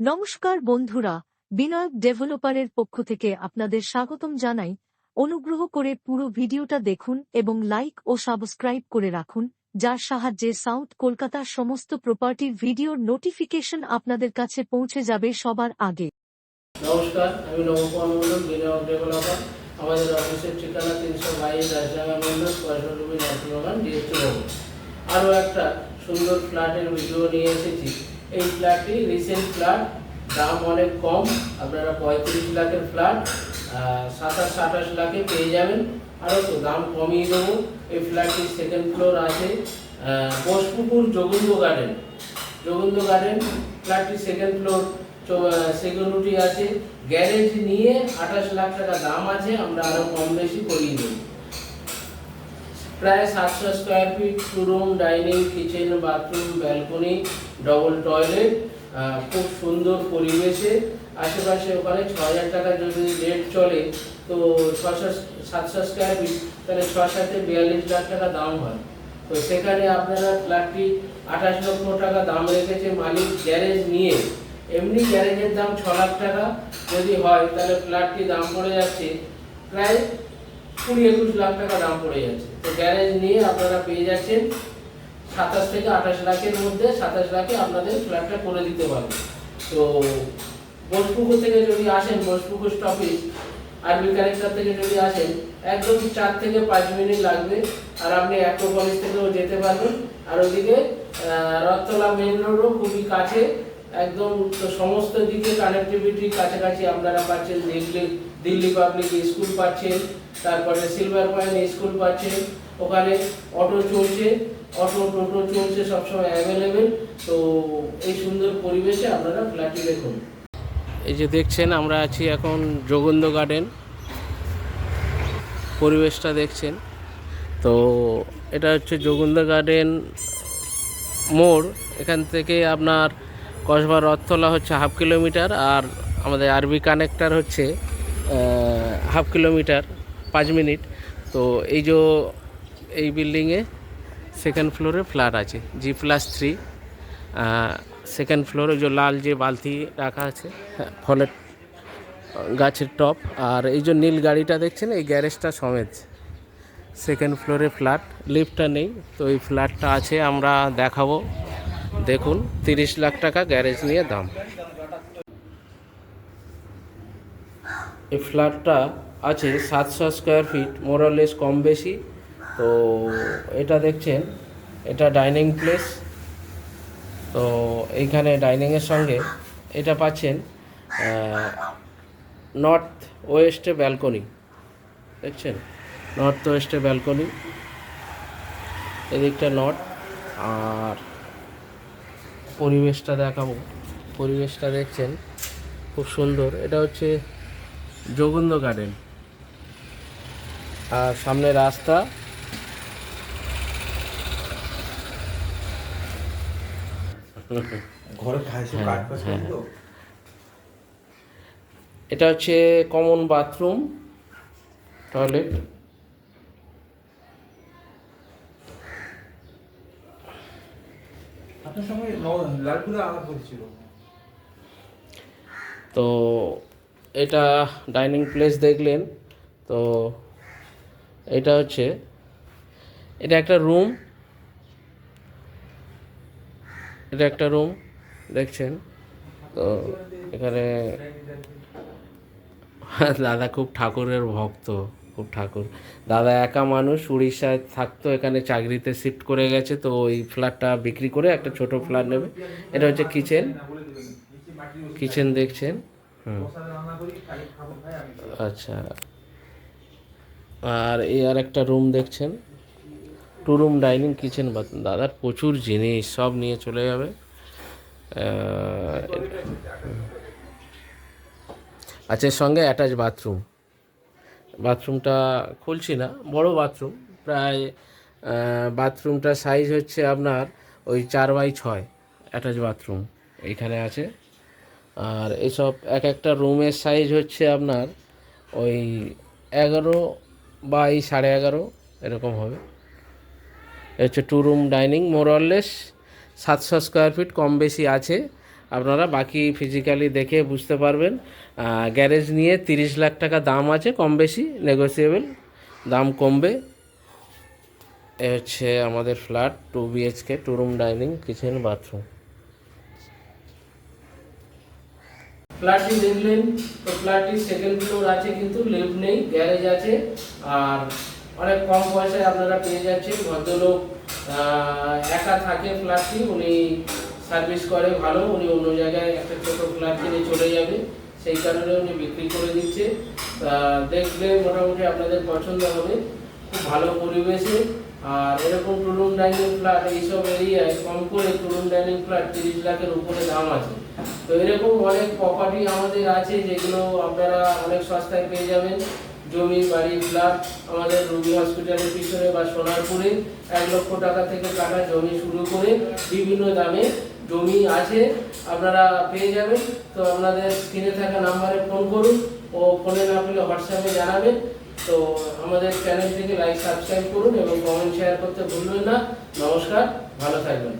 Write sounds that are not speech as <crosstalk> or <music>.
নমস্কার বন্ধুরা, বিনয়ক ডেভেলপারের পক্ষ থেকে আপনাদের স্বাগতম জানাই। অনুগ্রহ করে পুরো ভিডিওটা দেখুন এবং লাইক ও সাবস্ক্রাইব করে রাখুন, যার সাহায্যে সাউথ কলকাতার সমস্ত প্রপার্টির ভিডিওর নোটিফিকেশন আপনাদের কাছে পৌঁছে যাবে সবার আগে। নমস্কার, আমি আমাদের অফিসের ঠিকানা তিনশো বাইশ মন্ডল আরও একটা সুন্দর ফ্ল্যাটের ভিডিও নিয়ে এসেছি। এই ফ্ল্যাটটি রিসেন্ট ফ্ল্যাট দাম অনেক কম, আপনারা পঁয়ত্রিশ লাখের ফ্ল্যাট সাতাশ, আঠাশ লাখে পেয়ে যাবেন। আরও তো দাম কমিয়ে দেবো। এই ফ্ল্যাটটির সেকেন্ড ফ্লোর আছে বোসপুকুর যোগেন্দ্র গার্ডেন যোগেন্দ্র গার্ডেন ফ্ল্যাটটি সেকেন্ড ফ্লোর সিকিউরিটি আছে। গ্যারেজ নিয়ে আঠাশ লাখ টাকা দাম আছে, আমরা আরও কম বেশি করিয়ে দেবো। প্রায় সাতশো square feet two room dining kitchen bathroom balcony double toilet খুব সুন্দর পরিবেশে। আশেপাশে ওখানে ছ হাজার টাকা যদি রেট চলে, তো ছশো সাতশো স্কোয়ার ফিট তাহলে ছ সাথে বিয়াল্লিশ লাখ টাকা দাম হয়। তো সেখানে আপনারা ফ্ল্যাটটি আঠাশ লক্ষ টাকা দাম রেখেছে মালিক গ্যারেজ নিয়ে। এমনি গ্যারেজের দাম ছ লাখ টাকা, যদি হয়, তাহলে ফ্ল্যাটটি দাম পড়ে যাচ্ছে প্রায় কুড়ি একুশ লাখ টাকা দাম পড়ে যাচ্ছে। তো গ্যারেজ নিয়ে আপনারা পেয়ে যাচ্ছেন সাতাশ থেকে আঠাশ লাখের মধ্যে সাতাশ লাখে আপনাদের ফ্ল্যাটটা করে দিতে পারবে। তো বোসপুকুর থেকে যদি আসেন, বোসপুকুর স্টপেজ আরবি কানেক্টর থেকে যদি আসেন, একদম চার থেকে পাঁচ মিনিট লাগবে। আর আপনি অ্যাক্রোপলিস থেকেও যেতে পারবেন। আর ওদিকে রথতলা মেন রোডও খুবই কাছে। একদম সমস্ত দিকে কানেক্টিভিটি কাছাকাছি আপনারা পাচ্ছেন। দিল্লি দিল্লি পাবলিক স্কুল পাচ্ছেন। তারপরে সিলভার পয়েন্ট স্কুল পাচ্ছেন। ওখানে অটো চলছে। অটো টোটো চলছে সবসময় অ্যাভেলেবেল তো এই সুন্দর পরিবেশে আপনারা ফ্ল্যাটটি দেখুন। এই যে দেখছেন, আমরা আছি এখন যোগন্দ গার্ডেন পরিবেশটা দেখছেন। তো এটা হচ্ছে যোগন্দ গার্ডেন মোড়। এখান থেকে আপনার কসবা রথতলা হচ্ছে হাফ কিলোমিটার আর আমাদের আরবি কানেক্টার হচ্ছে হাফ কিলোমিটার পাঁচ মিনিট। তো এই যে এই বিল্ডিংয়ে সেকেন্ড ফ্লোরে ফ্ল্যাট আছে জি প্লাস থ্রি সেকেন্ড ফ্লোরে যে লাল যে বালতি রাখা আছে হ্যাঁ, ফলের গাছের টপ আর এই যে নীল গাড়িটা দেখছেন এই গ্যারেজটা সমেত। সেকেন্ড ফ্লোরে ফ্ল্যাট লিফটটা নেই তো এই ফ্ল্যাটটা আছে আমরা দেখাবো। দেখুন তিরিশ লাখ টাকা গ্যারেজ নিয়ে দাম। এই ফ্ল্যাটটা আছে সাতশো স্কোয়ার ফিট মোরালেস কম বেশি। তো এটা দেখছেন, এটা ডাইনিং প্লেস তো এইখানে ডাইনিংয়ের সঙ্গে এটা পাচ্ছেন নর্থ ওয়েস্টে ব্যালকনি দেখছেন? নর্থ ওয়েস্টে ব্যালকনি এদিকটা নর্থ আর পরিবেশটা দেখাবো। পরিবেশটা দেখছেন, খুব সুন্দর। এটা হচ্ছে যোগন্দ গার্ডেন আর সামনে রাস্তা। ঘরে সব হ্যাঁ, ফাজ হ্যাঁ। তো। এটা হচ্ছে কমন বাথরুম টয়লেট তো এটা ডাইনিং প্লেস দেখলেন। তো এটা হচ্ছে এটা একটা রুম এটা একটা রুম দেখছেন? তো এখানে <laughs> দাদা খুব ঠাকুরের ভক্ত, খুব ঠাকুর। দাদা একা মানুষ, উড়িষ্যায় থাকতো, এখানে চাকরিতে শিফট করে গেছে, তো ওই ফ্ল্যাটটা বিক্রি করে একটা ছোট ফ্ল্যাট নেবে। এটা হচ্ছে কিচেন কিচেন দেখছেন? হুম। আচ্ছা। আর এই আর একটা রুম দেখছেন? Two room dining kitchen bathroom দাদার প্রচুর জিনিস সব নিয়ে চলে যাবে। আচ্ছা এর সঙ্গে অ্যাটাচ বাথরুম বাথরুমটা খুলছি না, বড় বাথরুম প্রায় বাথরুমটার সাইজ হচ্ছে আপনার ওই চার বাই ছয় অ্যাটাচ বাথরুম এইখানে আছে। আর এসব এক একটা রুমের সাইজ হচ্ছে আপনার ওই এগারো বাই সাড়ে এগারো, এরকম হবে। হচ্ছে টু রুম ডাইনিং মোরলেস সাতশো স্কোয়ার ফিট কম বেশি আছে। আপনারা বাকি ফিজিক্যালি দেখে বুঝতে পারবেন। গ্যারেজ নিয়ে তিরিশ লাখ টাকা দাম আছে, কম বেশি নেগোসিয়েবল দাম কমবে। এ হচ্ছে আমাদের flat two BHK two room dining kitchen bathroom ফ্ল্যাটটি দেখলেন তো ফ্ল্যাটটির সেকেন্ড ফ্লোর আছে, কিন্তু লিফট নেই গ্যারেজ আছে। আর অনেক কম পয়সায় আপনারা পেয়ে যাচ্ছেন। ভদ্রলোক একা থাকে ফ্ল্যাটটি, উনি সার্ভিস করে ভালো, উনি অন্য জায়গায় একটা ছোট ফ্ল্যাট কিনে চলে যাবে। সেই কারণে উনি বিক্রি করে দিচ্ছে। দেখলে মোটামুটি আপনাদের পছন্দ হবে। খুব ভালো পরিবেশে। আর এরকম টুরুম ডাইনিং ফ্ল্যাট এইসব এরিয়ায় কম করে টুরুম ডাইনিং ফ্ল্যাট তিরিশ লাখের উপরে দাম আছে। তো এরকম অনেক প্রপার্টি আমাদের আছে যেগুলো আপনারা অনেক সস্তায় পেয়ে যাবেন। জমি, বাড়ি, ফ্ল্যাট, আমাদের রুবি হসপিটালের পিছনে বা সোনারপুরে এক লক্ষ টাকা থেকে কাটা জমি শুরু করে বিভিন্ন দামে জমি আছে, আপনারা পেয়ে যাবেন। তো আপনাদের স্ক্রিনে থাকা নাম্বারে ফোন করুন ও ফোনে না পেলে হোয়াটসঅ্যাপে জানাবেন। তো আমাদের চ্যানেলটিকে লাইক সাবস্ক্রাইব করুন এবং কমেন্ট শেয়ার করতে ভুলবেন না। নমস্কার, ভালো থাকবেন।